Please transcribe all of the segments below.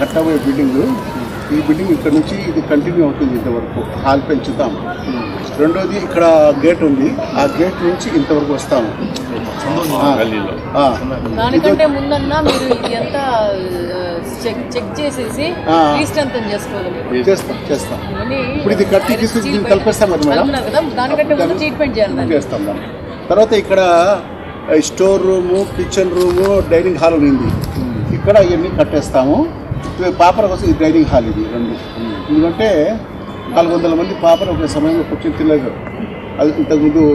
కట్టబోయే building. ఈ building ఇక్కడ నుంచి ఇది కంటిన్యూ అవుతుంది ఇంతవరకు. హాల్ పెంచుతాం. రెండోది ఇక్కడ గేట్ ఉంది. ఆ గేట్ నుంచి ఇంతవరకు వస్తాము. దానికంటే ముందన్నా మీరు ఇది అంతా చెక్ చెక్ చేసేసి ఆ. రీస్ట్రెంతన్ చేసుకోవాలి చేస్తాం చేస్తాం. ఇప్పుడు ఇది కట్టి తీసుకు స్టీల్ దీన్ని కలిపేస్తాం కదా మేడం? కలుపుతున్నారు కదా దానికంటే ముందు ట్రీట్మెంట్ చేయాలి దాన్ని. చేస్తాం తర్వాత ఇక్కడ store room kitchen room dining hall ఉంది. ఇక్కడ ఇవన్నీ కట్టేస్తాము. పాపర కోసం ఈ డైనింగ్ హాల్ ఇది రెండు. ఎందుకంటే నాలుగు వందల మంది పాపర ఒక సమయంలో కూర్చొని తినలేదు. అది ఇంతకుముందు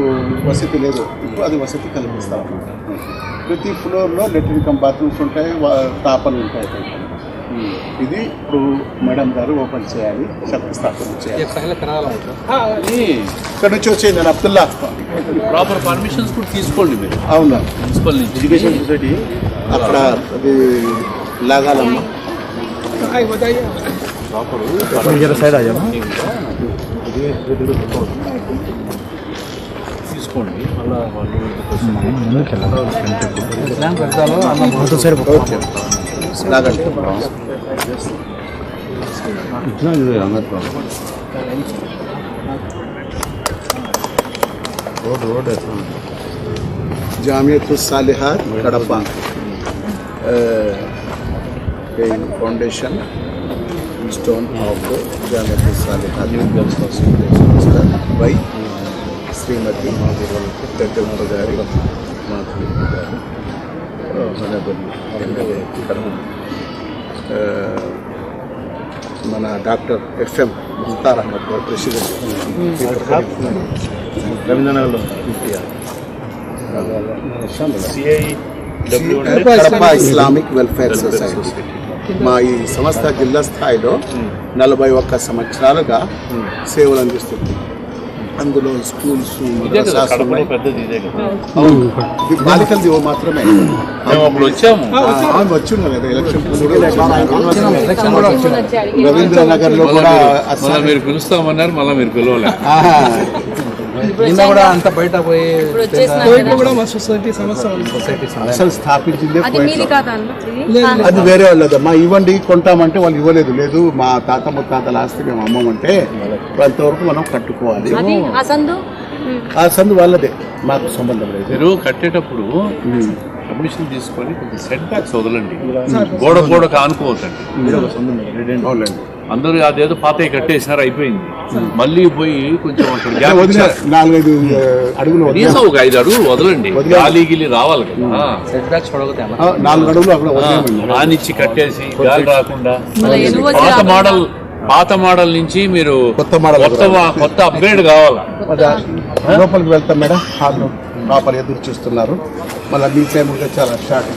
వసతి లేదు. ఇప్పుడు అది వసతి కల్పిస్తాం. ప్రతి ఫ్లోర్లో లెట్రిన్ కమ్ బాత్రూమ్స్ ఉంటాయి వా- తాపలు ఉంటాయి. ఇది ఇప్పుడు మేడం గారు ఓపెన్ చేయాలి శక్తిస్థాపన చేయాలి. ఇక్కడ నుంచి వచ్చేది నేను అబ్దుల్లా. ప్రాపర్ పర్మిషన్స్ కూడా తీసుకోండి మీరు. అవునా. ప్రిన్సిపల్ నుంచి. ఎడ్యుకేషన్ సొసైటీ అక్కడ అది లాగాలమ్మా. తీసుకోండి. మళ్ళీ వాళ్ళు इतना जो road road Jamiat Salihat Kadapa foundation stone of Jamiat Salihat Shrimati doctor Murari మన doctor S M Mukhtar Ahmed గారు ప్రెసిడెంట్. రవీంద్రనగర్లో కడప ఇస్లామిక్ వెల్ఫేర్ సొసైటీ. మా ఈ సంస్థ జిల్లా స్థాయిలో నలభై ఒక్క సంవత్సరాలుగా సేవలు అందిస్తుంది. అందులో స్కూల్స్. పెద్దది ఇదే కదా. బాలికలది ఓ మాత్రమే. మేము అప్పుడు వచ్చాము. అవును, వచ్చి. ఉన్నారు కదా ఎలక్షన్ రవీంద్ర నగర్లో కూడా మళ్ళీ మీరు పిలుస్తామన్నారు మళ్ళీ మీరు పిలవలే. నిన్న కూడా అంత బయట పోయి ఇప్పుడు వచ్చేసిన అసలు స్థాపించిందే అది మీది పోయిట్ కాదా. అన్న ఇది? అది వేరే వాళ్ళదమ్మా. ఇవ్వండి కొంటామంటే వాళ్ళు ఇవ్వలేదు. లేదు మా తాత ముత్తాతల ఆస్తి మేము అమ్మమంటే అంతవరకు మనం కట్టుకోవాలి. అది ఆ సందు? ఆ సందు వాళ్ళదే. మాకు సంబంధం లేదు. మీరు కట్టేటప్పుడు పర్మిషన్ తీసుకొని కొంచెం సెట్ బ్యాక్స్ వదలండి. గోడ గోడకు ఆనుకోవద్దండి. అవునండి అందరూ అదేదో పాతయ్య కట్టేసినారు అయిపోయింది. మళ్ళీ పోయి కొంచెం నాలుగైదు అడుగులు కనీసం ఒక ఐదు అడుగులు వదలండి. గాలి గిలి రావాలి కదా. నాలుగు అడుగులు అక్కడ వదిలేయండి. ఆనిచ్చి కట్టేసి గాలి రాకుండా. పాత. మోడల్ పాత మోడల్ నుంచి మీరు కొత్త మోడల్ కొత్త కొత్త అప్గ్రేడ్ కావాలా? లోపలికి వెళ్తాం మేడం. లోపల ఎదురు చూస్తున్నారు. మళ్ళీ మీ టైం కూడా చాలా షార్ట్